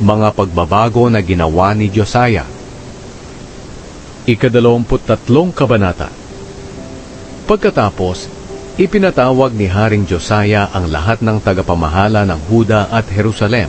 Mga pagbabago na ginawa ni Josiah. Ikadalawamput tatlong kabanata. Pagkatapos, ipinatawag ni Haring Josiah ang lahat ng tagapamahala ng Huda at Jerusalem.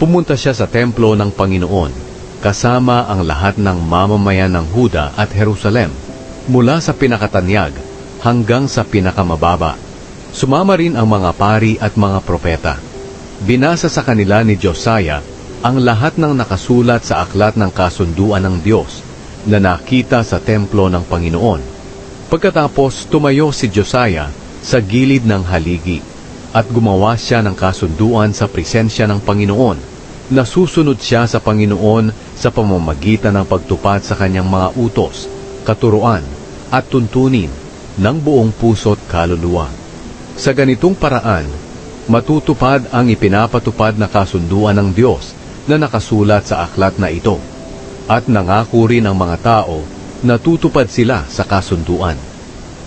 Pumunta siya sa templo ng Panginoon, kasama ang lahat ng mamamayan ng Huda at Jerusalem, mula sa pinakatanyag hanggang sa pinakamababa. Sumama rin ang mga pari at mga propeta. Binasa sa kanila ni Josiah ang lahat ng nakasulat sa aklat ng kasunduan ng Diyos na nakita sa templo ng Panginoon. Pagkatapos tumayo si Josiah sa gilid ng haligi at gumawa siya ng kasunduan sa presensya ng Panginoon na susunod siya sa Panginoon sa pamamagitan ng pagtupad sa kanyang mga utos, katuruan at tuntunin ng buong puso't kaluluwa. Sa ganitong paraan, matutupad ang ipinapatupad na kasunduan ng Diyos na nakasulat sa aklat na ito. At nangako rin ang mga tao na tutupad sila sa kasunduan.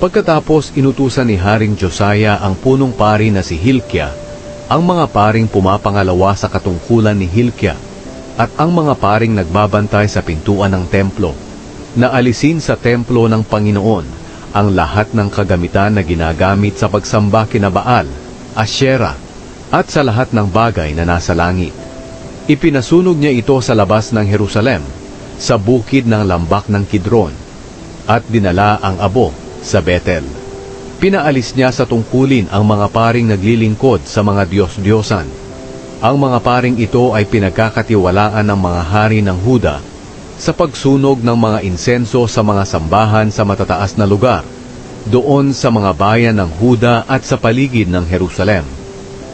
Pagkatapos inutusan ni Haring Josiah ang punong pari na si Hilkia, ang mga paring pumapangalawa sa katungkulan ni Hilkia, at ang mga paring nagbabantay sa pintuan ng templo, na alisin sa templo ng Panginoon ang lahat ng kagamitan na ginagamit sa pagsamba kina Baal, Asherah, at sa lahat ng bagay na nasa langit. Ipinasunog niya ito sa labas ng Jerusalem, sa bukid ng lambak ng Kidron, at dinala ang abo sa Bethel. Pinaalis niya sa tungkulin ang mga paring naglilingkod sa mga Diyos-Diyosan. Ang mga paring ito ay pinagkakatiwalaan ng mga hari ng Huda sa pagsunog ng mga insenso sa mga sambahan sa matataas na lugar, doon sa mga bayan ng Huda at sa paligid ng Jerusalem.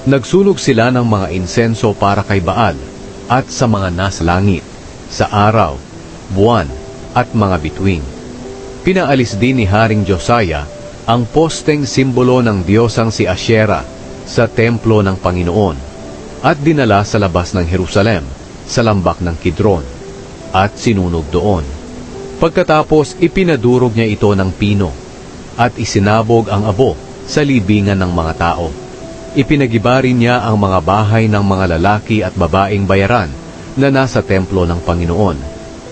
Nagsunog sila ng mga insenso para kay Baal at sa mga nasa langit, sa araw, buwan at mga bituin. Pinaalis din ni Haring Josiah ang posteng simbolo ng Diyosang si Asherah sa templo ng Panginoon at dinala sa labas ng Jerusalem sa lambak ng Kidron at sinunog doon. Pagkatapos ipinadurog niya ito ng pino at isinabog ang abo sa libingan ng mga tao. Ipinagiba rin niya ang mga bahay ng mga lalaki at babaeng bayaran na nasa templo ng Panginoon,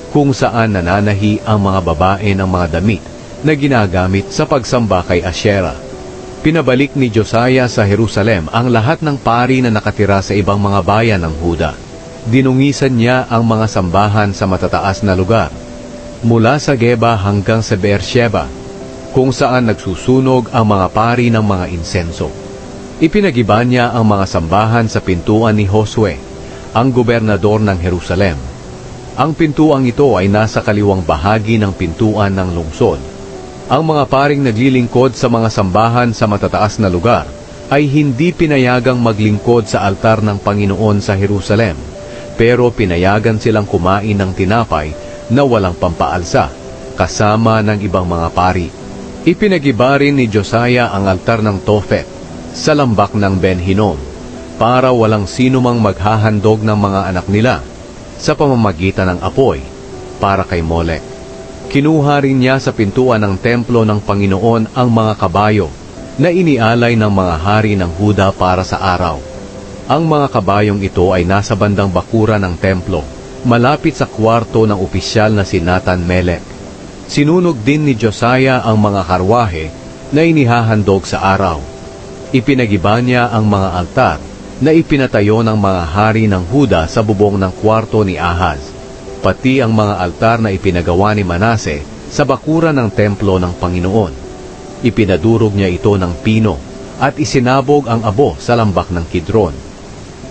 kung saan nananahi ang mga babae ng mga damit na ginagamit sa pagsamba kay Asherah. Pinabalik ni Josiah sa Jerusalem ang lahat ng pari na nakatira sa ibang mga bayan ng Huda. Dinungisan niya ang mga sambahan sa matataas na lugar, mula sa Geba hanggang sa Beersheba, kung saan nagsusunog ang mga pari ng mga insenso. Ipinagiba niya ang mga sambahan sa pintuan ni Josue, ang gobernador ng Jerusalem. Ang pintuang ito ay nasa kaliwang bahagi ng pintuan ng lungsod. Ang mga paring naglilingkod sa mga sambahan sa matataas na lugar ay hindi pinayagang maglingkod sa altar ng Panginoon sa Jerusalem, pero pinayagan silang kumain ng tinapay na walang pampaalsa, kasama ng ibang mga pari. Ipinagiba rin ni Josiah ang altar ng Tophet sa lambak ng Ben Hinnom para walang sino mang maghahandog ng mga anak nila sa pamamagitan ng apoy para kay Molek. Kinuha rin niya sa pintuan ng templo ng Panginoon ang mga kabayo na inialay ng mga hari ng Huda para sa araw. Ang mga kabayong ito ay nasa bandang bakura ng templo, malapit sa kwarto ng opisyal na si Nathan Melek. Sinunog din ni Josiah ang mga karwahe na inihahandog sa araw. Ipinagiba niya ang mga altar na ipinatayo ng mga hari ng Huda sa bubong ng kwarto ni Ahaz pati ang mga altar na ipinagawa ni Manase sa bakura ng templo ng Panginoon. Ipinadurog niya ito ng pino at isinabog ang abo sa lambak ng Kidron.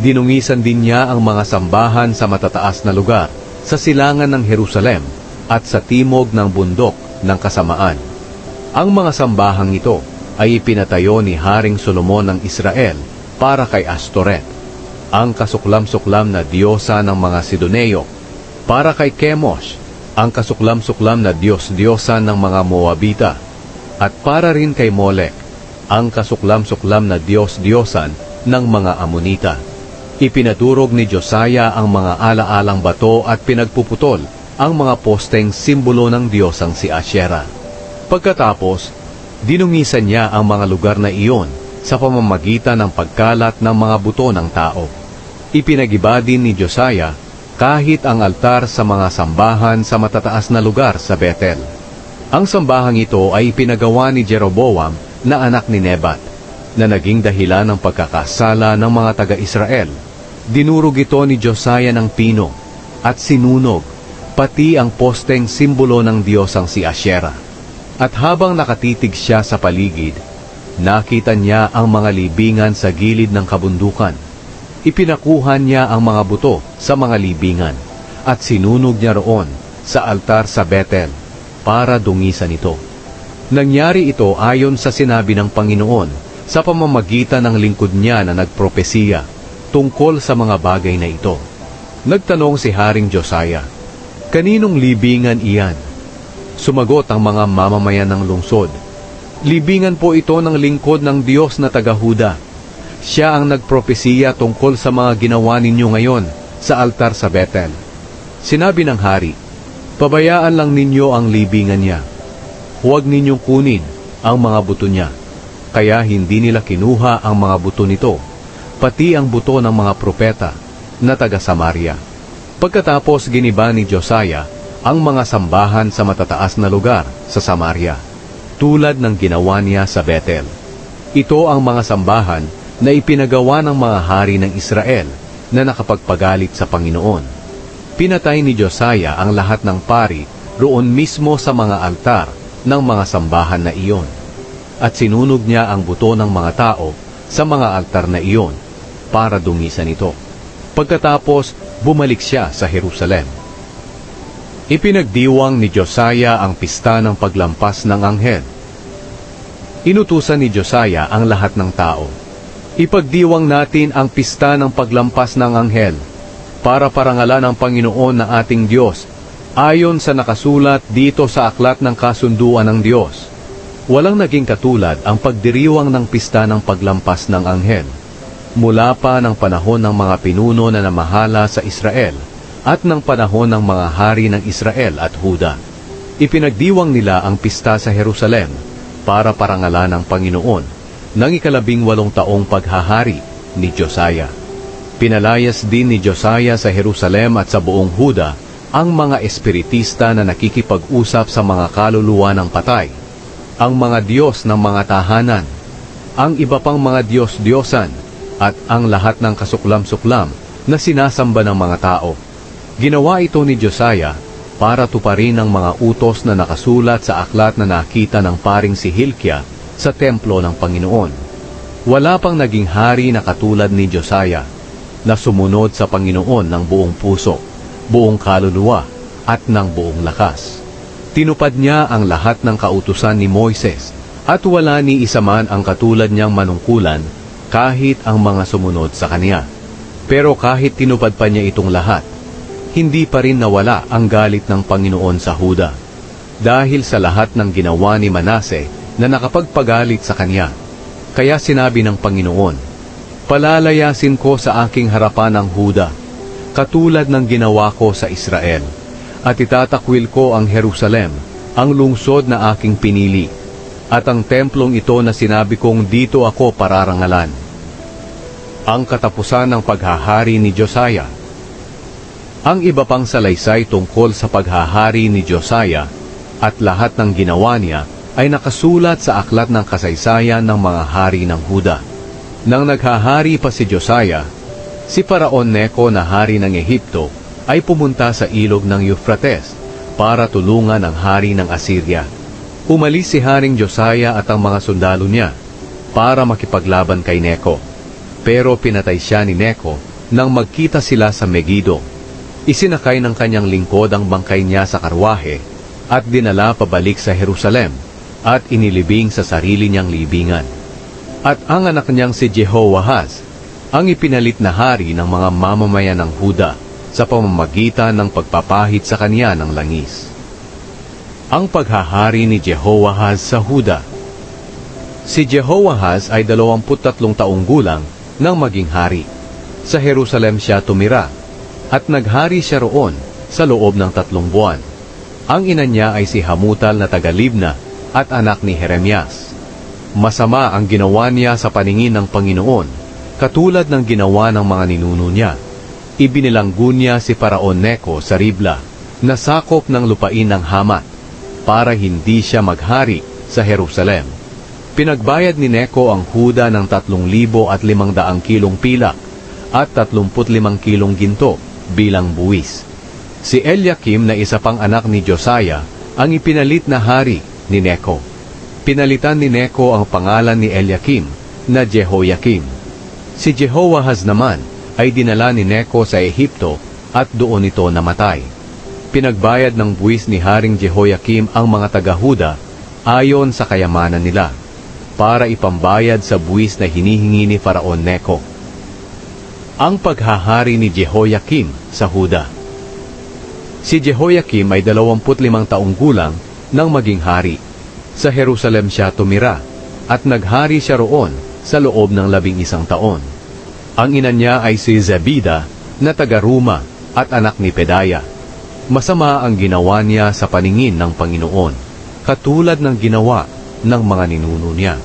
Dinungisan din niya ang mga sambahan sa matataas na lugar sa silangan ng Jerusalem at sa timog ng bundok ng kasamaan. Ang mga sambahang ito ay ipinatayo ni Haring Solomon ng Israel para kay Astoret, ang kasuklam-suklam na diyosa ng mga Sidoneo para kay Chemosh, ang kasuklam-suklam na Diyos-Diyosan ng mga Moabita, at para rin kay Molek, ang kasuklam-suklam na Diyos-Diyosan ng mga Amonita. Ipinaturog ni Josiah ang mga alaalang bato at pinagpuputol ang mga posteng simbolo ng Diyosang si Asherah. Pagkatapos, dinungisan niya ang mga lugar na iyon sa pamamagitan ng pagkalat ng mga buto ng tao. Ipinagiba din ni Josiah kahit ang altar sa mga sambahan sa matataas na lugar sa Bethel. Ang sambahang ito ay ipinagawa ni Jeroboam na anak ni Nebat, na naging dahilan ng pagkakasala ng mga taga-Israel. Dinurog ito ni Josiah ng pino at sinunog, pati ang posteng simbolo ng Diyosang si Asherah. At habang nakatitig siya sa paligid, nakita niya ang mga libingan sa gilid ng kabundukan. Ipinakuha niya ang mga buto sa mga libingan at sinunog niya roon sa altar sa Bethel para dungisan ito. Nangyari ito ayon sa sinabi ng Panginoon sa pamamagitan ng lingkod niya na nagpropesiya tungkol sa mga bagay na ito. Nagtanong si Haring Josiah, Kaninong libingan iyan? Sumagot ang mga mamamayan ng lungsod, Libingan po ito ng lingkod ng Diyos na taga-Huda. Siya ang nagpropesiya tungkol sa mga ginawa ninyo ngayon sa altar sa Bethel. Sinabi ng hari, Pabayaan lang ninyo ang libingan niya. Huwag ninyong kunin ang mga buto niya. Kaya hindi nila kinuha ang mga buto nito, pati ang buto ng mga propeta na taga Samaria. Pagkatapos giniba ni Josiah ang mga sambahan sa matataas na lugar sa Samaria, tulad ng ginawa niya sa Bethel. Ito ang mga sambahan na ipinagawa ng mga hari ng Israel na nakapagpagalit sa Panginoon. Pinatay ni Josiah ang lahat ng pari roon mismo sa mga altar ng mga sambahan na iyon. At sinunog niya ang buto ng mga tao sa mga altar na iyon para dungisan ito. Pagkatapos, bumalik siya sa Jerusalem. Ipinagdiwang ni Josiah ang pista ng paglampas ng anghel. Inutusan ni Josiah ang lahat ng tao. Ipagdiwang natin ang pista ng paglampas ng anghel para parangalan ang Panginoon na ating Diyos ayon sa nakasulat dito sa aklat ng kasunduan ng Diyos. Walang naging katulad ang pagdiriwang ng pista ng paglampas ng anghel. Mula pa ng panahon ng mga pinuno na namahala sa Israel at ng panahon ng mga hari ng Israel at Huda. Ipinagdiwang nila ang pista sa Jerusalem para parangalan ang Panginoon ng ikalabing walong taong paghahari ni Josiah. Pinalayas din ni Josiah sa Jerusalem at sa buong Huda ang mga espiritista na nakikipag-usap sa mga kaluluwa ng patay, ang mga Diyos ng mga tahanan, ang iba pang mga Diyos-Diyosan, at ang lahat ng kasuklam-suklam na sinasamba ng mga tao. Ginawa ito ni Josiah para tuparin ang mga utos na nakasulat sa aklat na nakita ng paring si Hilkia sa templo ng Panginoon. Wala pang naging hari na katulad ni Josiah na sumunod sa Panginoon ng buong puso, buong kaluluwa at ng buong lakas. Tinupad niya ang lahat ng kautusan ni Moises at wala ni isa man ang katulad niyang manungkulan kahit ang mga sumunod sa kaniya. Pero kahit tinupad pa niya itong lahat, hindi pa rin nawala ang galit ng Panginoon sa Huda dahil sa lahat ng ginawa ni Manase na nakapagpagalit sa kanya. Kaya sinabi ng Panginoon, Palalayasin ko sa aking harapan ang Huda, katulad ng ginawa ko sa Israel, at itatakwil ko ang Jerusalem, ang lungsod na aking pinili, at ang templong ito na sinabi kong dito ako pararangalan. Ang katapusan ng paghahari ni Josiah ang iba pang salaysay tungkol sa paghahari ni Josiah at lahat ng ginawa niya ay nakasulat sa aklat ng kasaysayan ng mga hari ng Huda. Nang naghahari pa si Josiah, si Paraon Neko na hari ng Ehipto ay pumunta sa ilog ng Euphrates para tulungan ang hari ng Assyria. Umalis si Haring Josiah at ang mga sundalo niya para makipaglaban kay Neko. Pero pinatay siya ni Neko nang magkita sila sa Megiddo. Isinakay ng kanyang lingkod ang bangkay niya sa karwahe at dinala pabalik sa Jerusalem at inilibing sa sarili niyang libingan. At ang anak niyang si Jehoahaz ang ipinalit na hari ng mga mamamayan ng Huda sa pamamagitan ng pagpapahid sa kanya ng langis. Ang paghahari ni Jehoahaz sa Huda Si Jehoahaz ay 23 taong gulang nang maging hari. Sa Jerusalem siya tumira at naghari siya roon sa loob ng tatlong buwan. Ang ina niya ay si Hamutal na taga-Libna at anak ni Jeremias. Masama ang ginawa niya sa paningin ng Panginoon, katulad ng ginawa ng mga ninuno niya ibinilanggo niya si Paraon Neko sa Ribla, na sakop ng lupain ng Hamat, para hindi siya maghari sa Jerusalem. Pinagbayad ni Neko ang Huda ng 3,500 kilong pilak at 35 kilong ginto bilang buwis. Si Eliakim na isa pang anak ni Josiah ang ipinalit na hari ni Neko. Pinalitan ni Neko ang pangalan ni Eliakim na Jehoiakim. Si Jehoahaz naman ay dinala ni Neko sa Ehipto at doon ito namatay. Pinagbayad ng buwis ni Haring Jehoiakim ang mga taga-Huda ayon sa kayamanan nila para ipambayad sa buwis na hinihingi ni Faraon Neko. Ang paghahari ni Jehoiakim sa Huda Si Jehoiakim ay 25 taong gulang nang maging hari. Sa Jerusalem siya tumira at naghari siya roon sa loob ng labing isang taon. Ang ina niya ay si Zebida na taga-Ruma at anak ni Pedaya. Masama ang ginawa niya sa paningin ng Panginoon, katulad ng ginawa ng mga ninuno niya.